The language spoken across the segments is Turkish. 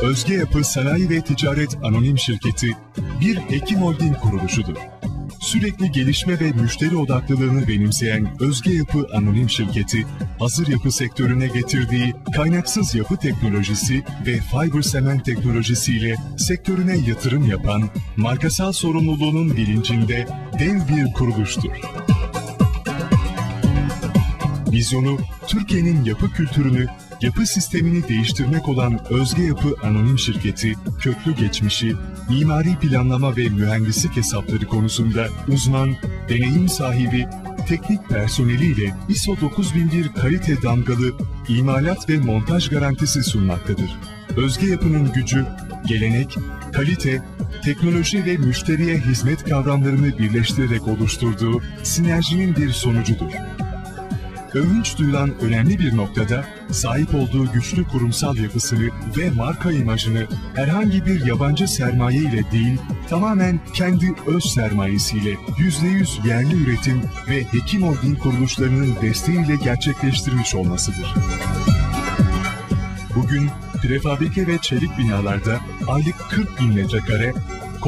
Özge Yapı Sanayi ve Ticaret Anonim Şirketi bir Hekim Holding kuruluşudur. Sürekli gelişme ve müşteri odaklılığını benimseyen Özge Yapı Anonim Şirketi, hazır yapı sektörüne getirdiği kaynaksız yapı teknolojisi ve fiber sement teknolojisiyle sektörüne yatırım yapan, markasal sorumluluğunun bilincinde dev bir kuruluştur. Vizyonu, Türkiye'nin yapı kültürünü, yapı sistemini değiştirmek olan Özge Yapı Anonim Şirketi, köklü geçmişi, mimari planlama ve mühendislik hesapları konusunda uzman, deneyim sahibi, teknik personeliyle ISO 9001 kalite damgalı imalat ve montaj garantisi sunmaktadır. Özge Yapı'nın gücü, gelenek, kalite, teknoloji ve müşteriye hizmet kavramlarını birleştirerek oluşturduğu sinerjinin bir sonucudur övünç duyulan önemli bir noktada sahip olduğu güçlü kurumsal yapısını ve marka imajını herhangi bir yabancı sermaye ile değil, tamamen kendi öz sermayesiyle %100 yerli üretim ve Hekim Holding kuruluşlarının desteğiyle gerçekleştirmiş olmasıdır. Bugün prefabrike ve çelik binalarda aylık 40 bin metrekare,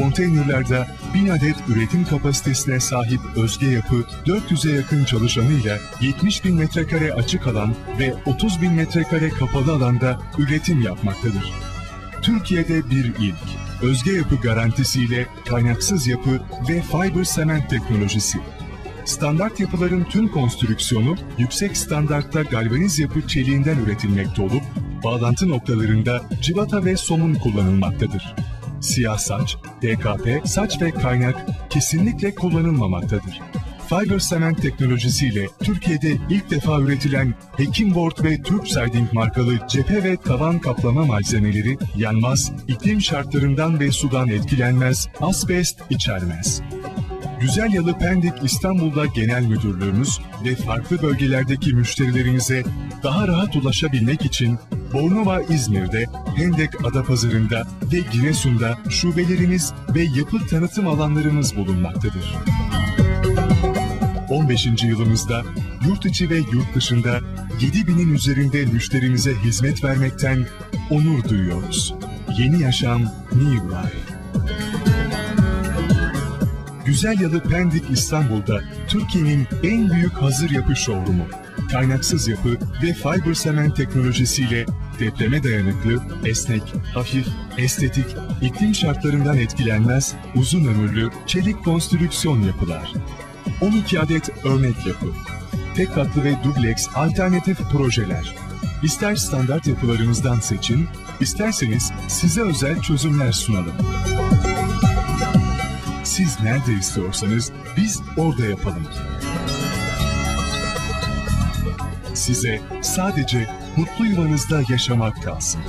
konteynerlerde 1000 adet üretim kapasitesine sahip Özge Yapı 400'e yakın çalışanıyla 70 bin metrekare açık alan ve 30 bin metrekare kapalı alanda üretim yapmaktadır. Türkiye'de bir ilk. Özge Yapı garantisiyle kaynaksız yapı ve fiber sement teknolojisi. Standart yapıların tüm konstrüksiyonu yüksek standartta galvaniz yapı çeliğinden üretilmekte olup bağlantı noktalarında civata ve somun kullanılmaktadır siyah saç, DKP, saç ve kaynak kesinlikle kullanılmamaktadır. Fiber Cement teknolojisiyle Türkiye'de ilk defa üretilen Hekimboard ve Türk Siding markalı cephe ve tavan kaplama malzemeleri yanmaz, iklim şartlarından ve sudan etkilenmez, asbest içermez. Güzel Yalı Pendik İstanbul'da Genel Müdürlüğümüz ve farklı bölgelerdeki müşterilerinize daha rahat ulaşabilmek için Bornova İzmir'de, Hendek Adapazarı'nda ve Giresun'da şubelerimiz ve yapı tanıtım alanlarımız bulunmaktadır. 15. yılımızda yurt içi ve yurt dışında 7000'in üzerinde müşterimize hizmet vermekten onur duyuyoruz. Yeni Yaşam New Life. Güzel Yalı Pendik İstanbul'da Türkiye'nin en büyük hazır yapı showroom'u. Kaynaksız yapı ve fiber cement teknolojisiyle depreme dayanıklı, esnek, hafif, estetik, iklim şartlarından etkilenmez, uzun ömürlü, çelik konstrüksiyon yapılar. 12 adet örnek yapı. Tek katlı ve dubleks alternatif projeler. İster standart yapılarımızdan seçin, isterseniz size özel çözümler sunalım. Siz nerede istiyorsanız biz orada yapalım. Size sadece mutlu yuvanızda yaşamak kalsın.